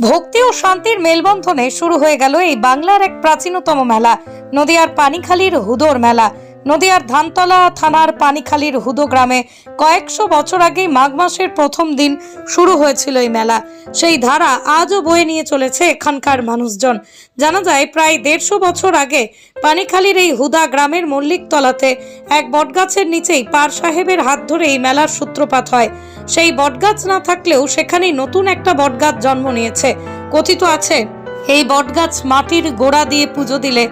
ভক্তি ও শান্তির মেলবন্ধনে শুরু হয়ে গেল এই বাংলার এক প্রাচীনতম মেলা, নদিয়ার পানিখালির হুদোর মেলা। নদিয়ার ধানতলা থানার পানিখালির হুদো গ্রামে কয়েকশো বছর আগে মাঘ মাসের প্রথম দিন শুরু হয়েছিল এই মেলা। সেই ধারা আজও বয়ে নিয়ে চলেছে এখানকার মানুষজন। জানা যায়, প্রায় দেড়শো বছর আগে পানিখালির এই হুদা গ্রামের মল্লিকতলাতে এক বটগাছের নিচেই পার সাহেবের হাত ধরে এই মেলার সূত্রপাত হয়। সেই বটগাছ না থাকলেও সেখানেই নতুন একটা বটগাছ জন্ম নিয়েছে। কথিত আছে, এই বটগাছ মাটির গোড়া দিয়ে পুজো দিলে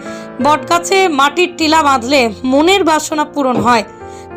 বটগাছে মাটির টিলা বাঁধলে মনের বাসনা পূরণ হয়।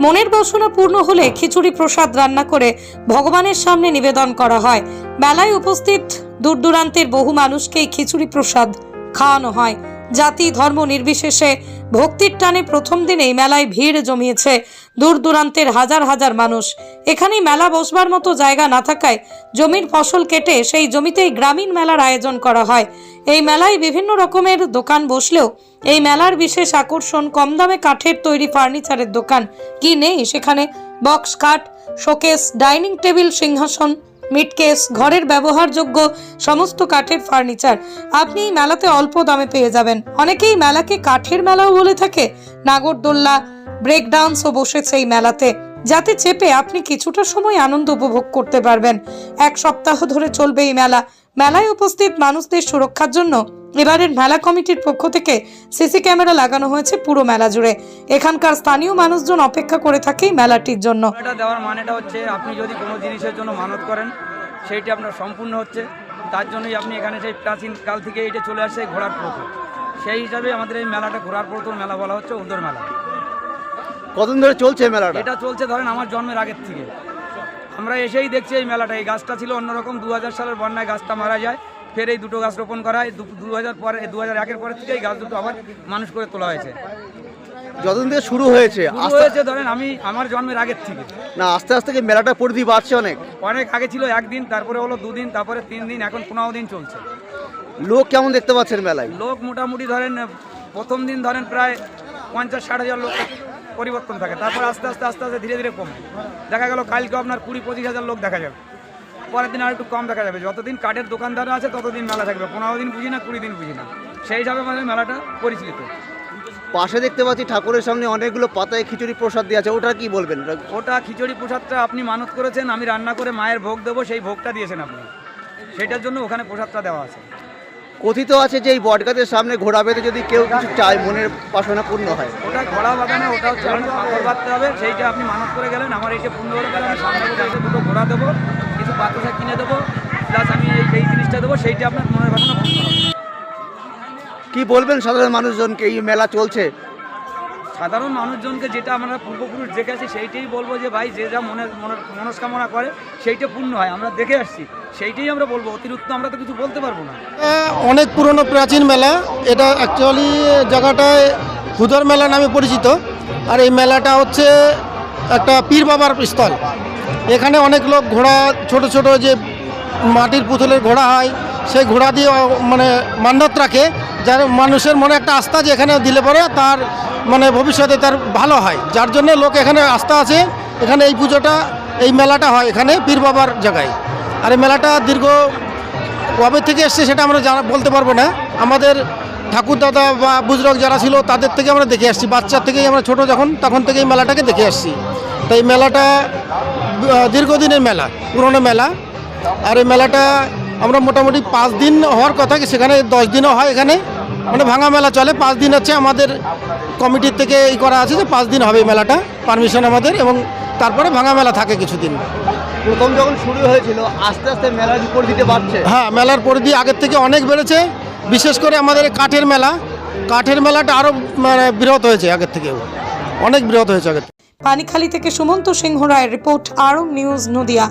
মনের বাসনা পূর্ণ হলে খিচুড়ি প্রসাদ রান্না করে ভগবানের সামনে নিবেদন করা হয়। মেলায় উপস্থিত দূর দূরান্তের বহু মানুষকে খিচুড়ি প্রসাদ খাওয়ানো হয়। জাতি ধর্ম নির্বিশেষে ভক্তির টানে প্রথম দিনেই মেলায় ভিড় জমিয়েছে। দূর দূরান্তের হাজার হাজার মানুষ। এখানেই মেলা বসবার মতো জায়গা না থাকায় জমির ফসল কেটে সেই জমিতেই গ্রামীণ মেলার আয়োজন করা হয়। এই মেলায় বিভিন্ন রকমের দোকান বসলেও এই মেলার বিশেষ আকর্ষণ কম দামে কাঠের তৈরি ফার্নিচারের দোকান। কি নেই সেখানে? বক্স কাঠ, শোকেস, ডাইনিং টেবিল, সিংহাসন মিটকেস ঘরের ব্যবহারযোগ্য সমস্ত কাঠের ফার্নিচার। আপনি এই মেলাতে অল্প দামে পেয়ে যাবেন। অনেকেই মেলাকে কাঠের মেলাও বলে থাকে। নাগরদোল্লা ব্রেক ডান্সও বসেছে এই মেলাতে। যাতে চেপে আপনি কিছুটা সময় আনন্দ উপভোগ করতে পারবেন। এক সপ্তাহ ধরে চলবে এই মেলা। মেলায় উপস্থিত মানুষদের সুরক্ষার জন্য এবারের মেলা কমিটির পক্ষ থেকে সিসি ক্যামেরা লাগানো হয়েছে পুরো মেলা জুড়ে। এখানকার স্থানীয় মানুষজন অপেক্ষা করে থাকে মেলাটির জন্য। এটা দেওয়ার মানেটা হচ্ছে আপনি যদি কোনো জিনিসের জন্য মানত করেন সেইটি আপনার সম্পূর্ণ হচ্ছে। তার জন্যই আপনি এখানে সেই প্রাচীন কাল থেকে এইটা চলে আসছে ঘোড়ার প্রথম সেই হিসাবে আমাদের এই মেলাটা ঘোড়ার প্রথম মেলা বলা হচ্ছে উদর মেলা। কতদিন ধরে চলছে মেলাটা? এটা চলছে ধরেন আমার জন্মের আগের থেকে। আমরা এসেই দেখছি এই মেলাটা। এই গাছটা ছিল অন্যরকম দু হাজার সালের বন্যায় গাছটা মারা যায়। ফের এই দুটো গাছ রোপণ করা হয়। দু হাজার পরে দু হাজার একের পরের থেকে এই গাছ দুটো আবার মানুষ করে তোলা হয়েছে। যতদিন থেকে শুরু হয়েছে হয়েছে ধরেন আমি আমার জন্মের আগের থেকে। না আস্তে আস্তে কি মেলাটা পরিধি বাড়ছে অনেক? অনেক আগে ছিল একদিন তারপরে হলো দুদিন তারপরে তিন দিন এখন পনেরো দিন চলছে। লোক কেমন দেখতে পাচ্ছেন মেলায়? লোক মোটামুটি ধরেন প্রথম দিন ধরেন প্রায় পঞ্চাশ ষাট হাজার লোক। পরিবর্তন থাকে। তারপর আস্তে আস্তে আস্তে আস্তে ধীরে ধীরে কমে। দেখা গেল কালকে আপনার কুড়ি পঁচিশ হাজার লোক দেখা যাবে। পরের দিন আর একটু কম দেখা যাবে। যতদিন কাঠের দোকানদার আছে ততদিন মেলা থাকবে। পনেরো দিন বুঝি না কুড়ি দিন বুঝি না। সেই হিসাবে আমাদের মেলাটা পরিচালিত পাশে দেখতে পাচ্ছি ঠাকুরের সামনে অনেকগুলো পাতায় খিচুড়ি প্রসাদ দিয়ে আছে। ওটা কি বলবেন? ওটা খিচুড়ি প্রসাদটা আপনি মানত করেছেন আমি রান্না করে মায়ের ভোগ দেবো সেই ভোগটা দিয়েছেন আপনি। সেটার জন্য ওখানে প্রসাদটা দেওয়া আছে। কথিত আছে যে এই বটগাছের সামনে ঘোড়া বেঁধে যদি কেউ কিছু চায় মনের বাসনা পূর্ণ হয়। ওটা ঘোড়া বাগানে ওটা হচ্ছে আপনার পাথর বাঁধতে হবে। সেইটা আপনি মানত করে গেলেন। আমার এসে পূর্ণ হলে গেলে আমি সামনে বসে দুটো ঘোড়া দেবো কিছু পাথর কিনে দেবো প্লাস আমি এই এই জিনিসটা দেবো সেইটা আপনার মনের বাসনা পূর্ণ হবে। কি বলবেন সাধারণ মানুষজনকে? এই মেলা চলছে। সাধারণ মানুষজনকে যেটা আমরা পূর্বপুরুষ দেখে আসি, সেইটাই বলব যে ভাই, যে যা মনের মনস্কামনা করে, সেইটা পূর্ণ হয়। আমরা দেখে আসছি। সেইটাই আমরা বলব। অতিরিক্ত আমরা তো কিছু বলতে পারব না। অনেক পুরনো প্রাচীন মেলা। এটা অ্যাকচুয়ালি জায়গাটায় হুদর মেলা নামে পরিচিত। আর এই মেলাটা হচ্ছে একটা পীর বাবার স্থল। এখানে অনেক লোক ঘোড়া, ছোট ছোট যে মাটির পুতুলের ঘোড়া হয়, সেই ঘোড়া দিয়ে মানে মান্যত রাখে। যার মানুষের মনে একটা আস্থা যে এখানে দিলে পরে তার মানে ভবিষ্যতে তার ভালো হয়। যার জন্য লোক এখানে আস্থা আছে। এখানে এই পুজোটা, এই মেলাটা হয় এখানে পীর বাবার জায়গায়। আর এই মেলাটা দীর্ঘ কবে থেকে এসছে সেটা আমরা জানা, বলতে পারব না। আমাদের ঠাকুর দাদা বা বুজরক যারা ছিল, তাদের থেকে আমরা দেখে আসছি। বাচ্চার থেকেই আমরা ছোট যখন, তখন থেকে এই মেলাটাকে দেখে আসছি। তাই মেলাটা দীর্ঘদিনের মেলা, পুরনো মেলা। আর এই মেলাটা আমরা মোটামুটি পাঁচ দিন হওয়ার কথা, সেখানে দশ দিনও হয় এখানে। মানে ভাঙা মেলা চলে পাঁচ দিন হচ্ছে আমাদের কমিটির থেকে এই করা আছে যে পাঁচ দিন হবে মেলাটা পারমিশন আমাদের এবং তারপরে ভাঙা মেলা থাকে কিছুদিন। প্রথম যখন শুরু হয়েছিল আস্তে আস্তে মেলার পরিধিতে বাড়ছে। হ্যাঁ মেলার পরিধি আগের থেকে অনেক বেড়েছে বিশেষ করে আমাদের এই কাঠের মেলা। কাঠের মেলাটা আরও মানে বৃহৎ হয়েছে আগের থেকেও। অনেক বৃহৎ হয়েছে আগের থেকে। পানিখালি থেকে সুমন্ত সিংহ রায়ের রিপোর্ট আরং নিউজ নদিয়া।